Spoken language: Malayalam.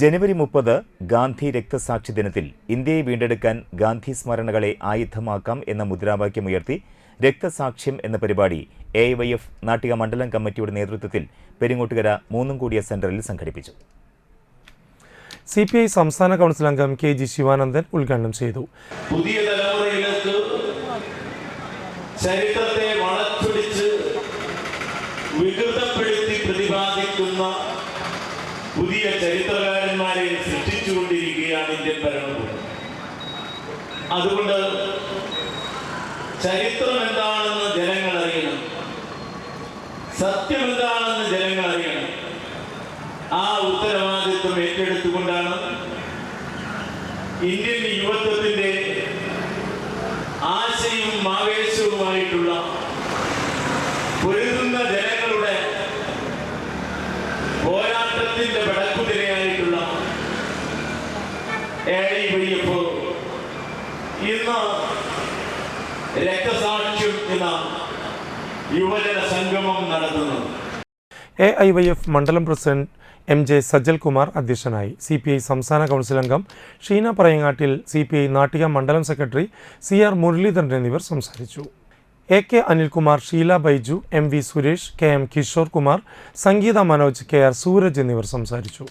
ജനുവരി മുപ്പത് ഗാന്ധി രക്തസാക്ഷി ദിനത്തിൽ ഇന്ത്യയെ വീണ്ടെടുക്കാൻ ഗാന്ധി സ്മരണകളെ ആയുധമാക്കാം എന്ന മുദ്രാവാക്യമുയർത്തി രക്തസാക്ഷ്യം എന്ന പരിപാടി എ വൈ എഫ് നാട്ടിക മണ്ഡലം കമ്മിറ്റിയുടെ നേതൃത്വത്തിൽ പെരിങ്ങോട്ടുകര മൂന്നും കൂടിയ സെന്ററിൽ സംഘടിപ്പിച്ചു. സി പി ഐ സംസ്ഥാന കൗൺസിൽ അംഗം കെ ജി ശിവാനന്ദൻ ഉദ്ഘാടനം ചെയ്തു. പുതിയ തലമുറയിലേക്ക് ചരിത്രത്തെ വളച്ചൊടിച്ച് വികൃതപ്പെടുത്തി പ്രതിപാദിക്കുന്ന പുതിയ ചരിത്രകാരന്മാരെ സൃഷ്ടിച്ചുകൊണ്ടിരിക്കുകയാണ് ഇന്ത്യൻ ഭരണകൂടം. അതുകൊണ്ട് ചരിത്രം എന്താണെന്ന് ജനങ്ങൾ അറിയണം. സത്യം എന്താണെന്ന് ജനങ്ങൾ അറിയണം. ആ ഉത്തരവാദിത്വം ഏറ്റെടുത്തുകൊണ്ടാണ് ഇന്ത്യൻ യുവത്വത്തിന്റെ ആശയും ആവേശവുമായിട്ടുള്ള പൊരുതുന്ന എഫ് ഇന്ന് രക്തസാക്ഷ്യം യുവജന സംഗമം നടത്തുന്നത് എ ഐ വൈ എഫ് മണ്ഡലം president M J Sajjal Kumar അധ്യക്ഷനായി സി പി ഐ സംസ്ഥാന കൗൺസിൽ അംഗം Sheena Parayangattil C P I Nattika മണ്ഡലം സെക്രട്ടറി സി ആർ മുരളീധരൻ എന്നിവർ സംസാരിച്ചു. A K Anilkumar Sheela Baiju M V Suresh K M Kishore Kumar Sangeetha Manoj K R Sooraj എന്നിവർ സംസാരിച്ചു.